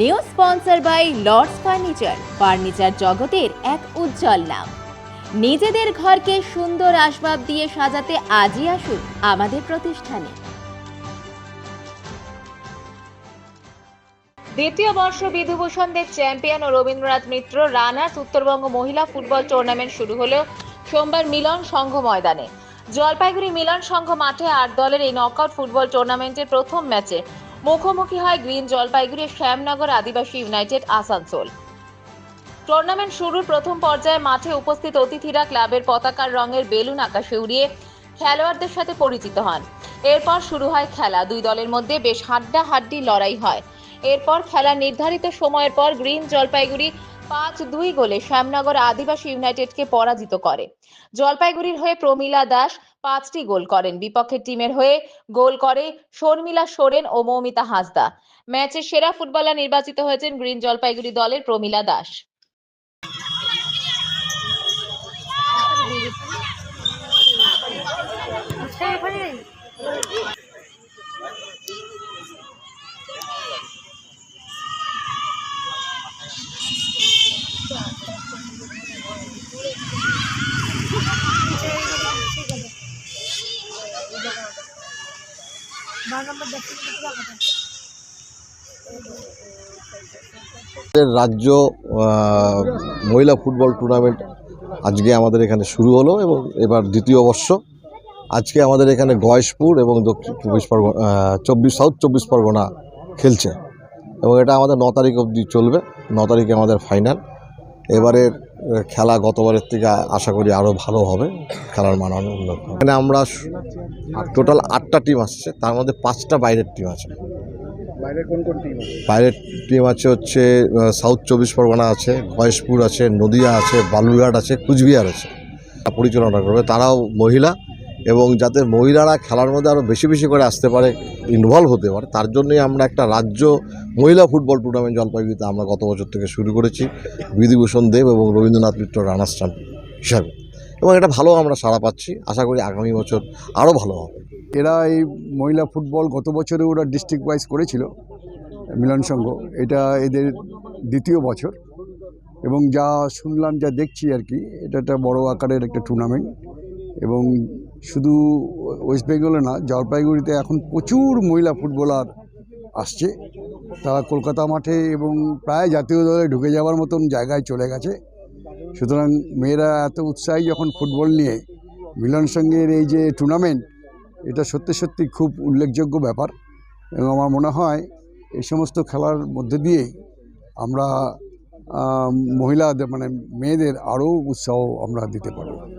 New sponsor by Lords furniture. Furniture জগতের এক উজ্জ্বল নাম। নিজেদের ঘরকে সুন্দর আসবাব দিয়ে সাজাতে আজই আসুন আমাদের প্রতিষ্ঠানে। দ্বিতীয় বর্ষ বিধুভূষণদের চ্যাম্পিয়ন ও রবীন্দ্রনাথ মিত্র রানার্স উত্তরবঙ্গ মহিলা ফুটবল টুর্নামেন্ট শুরু হলো সোমবার মিলন সংঘ ময়দানে। জলপাইগুড়ি মিলন সংঘ মাঠে আট দলের এই নকআউট ফুটবল টুর্নামেন্টের প্রথম ম্যাচে মুখোমুখি হয় Green Jalpaiguri Shyamnagar Adivasi United Asansol. Tournament শুরুর প্রথম পর্যায়ে মাঠে উপস্থিত অতিথিরা ক্লাবের পতাকার রঙের বেলুন আকাশে উড়িয়ে খেলোয়াড়দের সাথে পরিচিত হন। এরপর শুরু হয় খেলা। দুই দলের মধ্যে বেশ হাড্ডাহাড্ডি লড়াই হয়। এরপর খেলার নির্ধারিত সময়ের পর গ্রিন জলপাইগুড়ি পাঁচ দুই গোলে শ্যামনগর আদিবাসী ইউনাইটেডকে পরাজিত করে। জলপাইগুড়ির হয়ে প্রমীলা দাস পাঁচটি গোল করেন। বিপক্ষের টিমের হয়ে গোল করে শর্মিলা সোরেন ও মৌমিতা হাসদা। ম্যাচের সেরা ফুটবলার নির্বাচিত হয়েছেন গ্রিন জলপাইগুড়ি দলের প্রমীলা দাস। আমাদের রাজ্য মহিলা ফুটবল টুর্নামেন্ট আজকে আমাদের এখানে শুরু হলো এবং এবার দ্বিতীয় বর্ষ। আজকে আমাদের এখানে গয়েশপুর এবং দক্ষিণ চব্বিশ পরগনা চব্বিশ, সাউথ চব্বিশ পরগনা খেলছে এবং এটা আমাদের ন তারিখ অবধি চলবে। ন তারিখে আমাদের ফাইনাল। এবারের খেলা গতবারের থেকে আশা করি আরও ভালো হবে খেলার মান আরও উন্নত। এখানে আমরা টোটাল আটটা টিম আসছে তার মধ্যে পাঁচটা বাইরের টিম আছে। বাইরের টিম আছে? হচ্ছে সাউথ চব্বিশ পরগনা আছে গয়েশপুর আছে নদিয়া আছে বালুরঘাট আছে কুচবিহার আছে। পরিচালনা করবে তারাও মহিলা এবং যাতে মহিলারা খেলার মধ্যে আরও বেশি বেশি করে আসতে পারে ইনভলভ হতে পারে তার জন্যই আমরা একটা রাজ্য মহিলা ফুটবল টুর্নামেন্ট জলপাইগুড়িতে আমরা গত বছর থেকে শুরু করেছি। বিধিভূষণ দেব এবং রবীন্দ্রনাথ মিত্র রানার্স চ্যাম্প হিসাবে। এবং এটা ভালো আমরা সাড়া পাচ্ছি। আশা করি আগামী বছর আরও ভালো হবে। এরা এই মহিলা ফুটবল গত বছরে ওরা ডিস্ট্রিক্ট ওয়াইজ করেছিল, মিলন সংঘ। এটা এদের দ্বিতীয় বছর। এবং যা শুনলাম, যা দেখছি আর কি, এটা একটা বড় আকারের একটা টুর্নামেন্ট। এবং শুধু ওয়েস্ট বেঙ্গলে না, জলপাইগুড়িতে এখন প্রচুর মহিলা ফুটবলার আসছে। তারা কলকাতা মাঠে এবং প্রায় জাতীয় দলে ঢুকে যাওয়ার মতন জায়গায় চলে গেছে। সুতরাং মেয়েরা এত উৎসাহী যখন ফুটবল নিয়ে মিলন সঙ্গের এই যে টুর্নামেন্ট এটা সত্যি সত্যি খুব উল্লেখযোগ্য ব্যাপার এবং আমার মনে হয় এই সমস্ত খেলার মধ্যে দিয়ে আমরা মহিলাদের মানে মেয়েদের আরও উৎসাহ আমরা দিতে পারব।